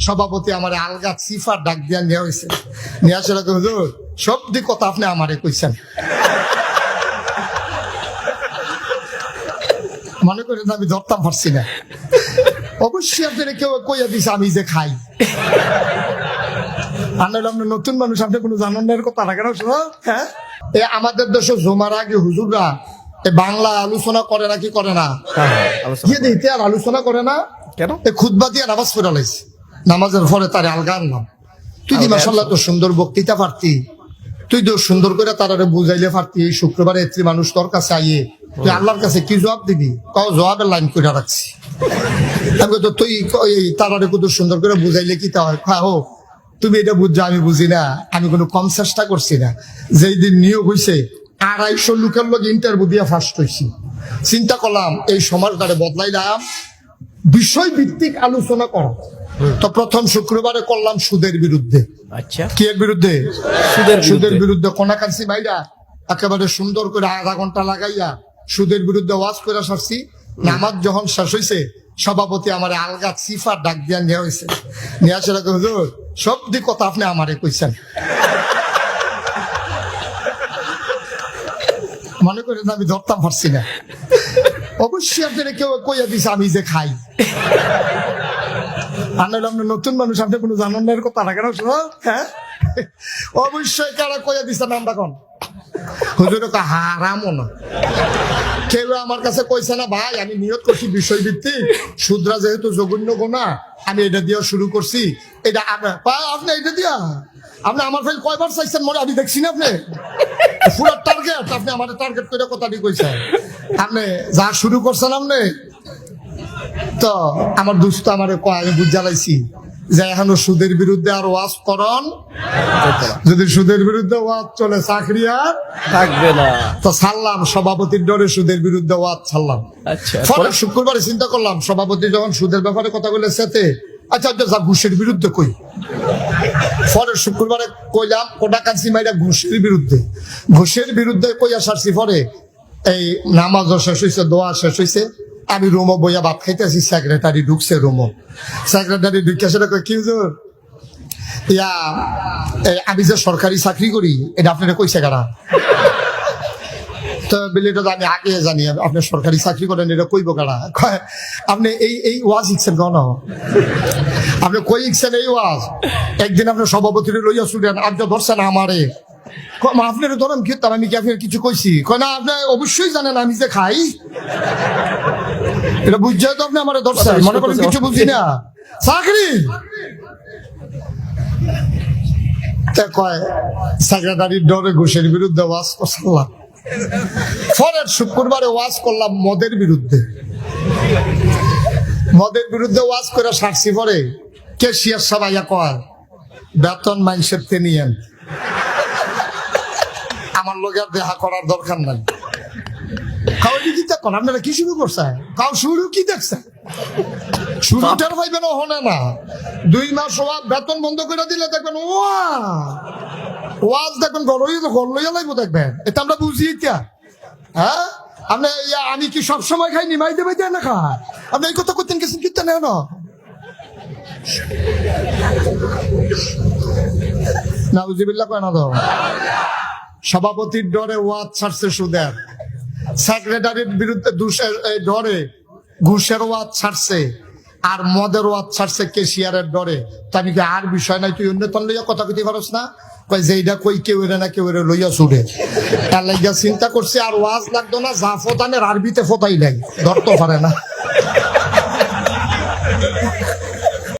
সভাপতি আমার আলগা সিফার ডাক দিয়া নেওয়া হয়েছে নিয়ে আসলে হুজুর সব দিক কথা আপনি আমারে কইছেন। মনে করেন আমি ধরতাম পারছি না। অবশ্যই আপনারা কেউ কইয়া দিছে আমি যে খাই। আনলে আপনি নতুন মানুষ আপনি কোনো জানান না এর কথা না শোনো, হ্যাঁ? এ আমাদের দেশে জমার আগে হুজুররা এ বাংলা আলোচনা করে না? কি করে না গিয়ে দিতে আর আলোচনা করে না? কেন? এ খুদবা দিয়ে নামাজ পড়া লাইছে। নামাজের পরে তারে আলগা আনলাম। তুই দি মাসাল্লাহ তো সুন্দর বক্তৃতা পারতি তুই তো সুন্দর করে তারারে বুঝাইলে পারতি এই শুক্রবারে এত্রি মানুষ তোর কাছে আইয়ে তুই আল্লাহর কাছে কি জবাব দিবি? তাও জবাবের লাইন করে রাখছি। আমি তো তুই তারারে কত সুন্দর করে বুঝাইলে কি তা হয়? হোক তুমি এটা বুঝছ আমি বুঝি না। আমি কোনো কম চেষ্টা করছি না। যেই দিন নিয়োগ হয়েছে আড়াইশো লোকের লোক ইন্টারভিউ দিয়ে ফার্স্ট হয়েছি চিন্তা করলাম এই সমাজটারে বদলাইলাম। বিষয় ভিত্তিক আলোচনা করা। তো প্রথম শুক্রবারে করলাম সুদের বিরুদ্ধে। আচ্ছা। কি এর বিরুদ্ধে? সুদের সুদের বিরুদ্ধে। কোনাকান্সি ভাইরা একেবারে সুন্দর করে আধা ঘণ্টা লাগাইয়া সুদের বিরুদ্ধে ওয়াজ করে সারছি। নামাজ যখন শেষ হয়েছে সভাপতি আমার আলগা সিফার ডাক দিয়া নেওয়া হয়েছে নিয়ে আসলে তো হুজুর সব দিক কথা আপনি আমারে কইছেন। মনে করেন আমি ধরতাম পারছি না। অবশ্যই আপনারা কেউ কইয়া দিছে আমি যে খাই। আনলে আপনি নতুন মানুষ, আপনি কোনো জানান না এর কথা রাখেন না হ্যাঁ? অবশ্যই কারা কোন? হুজুর না। কেউ আমার কাছে কইছে না, ভাই, আমি নিয়ত করছি বিষয় ভিত্তিক শুদ্রা যেহেতু জঘন্য গোনা, আমি এটা দিয়ে শুরু করছি। এটা আপনি এটা দিয়া? আপনি আমার ফেল কয়বার চাইছেন? মনে আমি দেখছি না আপনি। পুরো টার্গেট আপনি আমার টার্গেট করে কথাটি কইছেন। আপনি যা শুরু করছেন আপনি তো আমার দুস্থ আমার কয় আমি বুঝ জ্বালাইছি যে এখনও সুদের বিরুদ্ধে আর ওয়াজ করন। যদি সুদের বিরুদ্ধে ওয়াজ চলে চাকরি আর থাকবে না। তো ছাড়লাম সভাপতির ডরে সুদের বিরুদ্ধে ওয়াজ ছাড়লাম। আচ্ছা ফলে শুক্রবারে চিন্তা করলাম সভাপতি যখন সুদের ব্যাপারে কথা বলে সেতে আচ্ছা আচ্ছা ঘুষের বিরুদ্ধে কই? পরে শুক্রবারে কইলাম কোটা কান্সি মাইরা ঘুষের বিরুদ্ধে। ঘুষের বিরুদ্ধে কইয়া সারছি পরে এই নামাজও শেষ হয়েছে দোয়া শেষ হয়েছে আমি রুমো বইয়া ভাত খাইতেছি সেক্রেটারি ঢুকছে রুমো সেক্রেটারি ঢুকে সেটা কি হুজুর ইয়া আমি যে সরকারি চাকরি করি এটা আপনারা কইছে কারা তো বিলিটা তো আমি আগে জানি, আপনি সরকারি চাকরি করেন এটা কইব কারা আপনি এই এই ওয়াজ ইচ্ছেন কেন আপনি কই ইচ্ছেন এই ওয়াজ একদিন আপনি সভাপতির লইয়া শুনেন আপনি ধরছেন আমারে আপনার ধরেন কি? আমি কি আপনার কিছু কইছি কয়, না আপনি অবশ্যই জানেন আমি যে খাই। এটা বুঝছে তো আপনি আমার ধরছেন মনে করেন কিছু বুঝি না। চাকরি? কয় ডরে ঘুষের বিরুদ্ধে ওয়াজ করলাম পরের শুক্রবারে ওয়াজ করলাম মদের বিরুদ্ধে। মদের বিরুদ্ধে ওয়াজ করে সারছি পরে কেশিয়ার সবাইয়া কয় বেতন মাইন্সের নিয়েন। আমার লোকের দেহা করার দরকার নাই। কাউ কি দেখুন আপনারা কি শুরু করছে কাউ শুরু কি দেখছে শুরু টের পাইবেন ওখানে না। দুই মাস ওয়া বেতন বন্ধ করে দিলে দেখবেন ওয়া ওয়াজ দেখবেন ঘর লইয়া লাগবো দেখবেন। এটা আমরা বুঝি এটা। হ্যাঁ? আপনি আমি কি সব সময় খাই নিমাই দেবে দেয় না খায়? আপনি এই কথা করতেন কিছু কিনতে নেন না? নাউজিবিল্লাহ কয় না তো? সভাপতির ডরে ওয়াজ ছাড়ছে সুদের। সেক্রেটারির বিরুদ্ধে ডরে, ঘুষের ওয়াজ ছাড়ছে, আর মদের ওয়াদ ছাড়ছে কেশিয়ারের ডরে। তা আমি আর বিষয় নাই, তুই অন্য তন লইয়া কথা কইতে পারস না? কই, যে এইটা কই, কেউ এরে না কেউ এরে লইয়া ছুড়ে তার লাগিয়া চিন্তা করছে, আর ওয়াজ লাগতো না, যা ফোতানের আরবিতে ফোতাই নাই, ধরতে পারে না।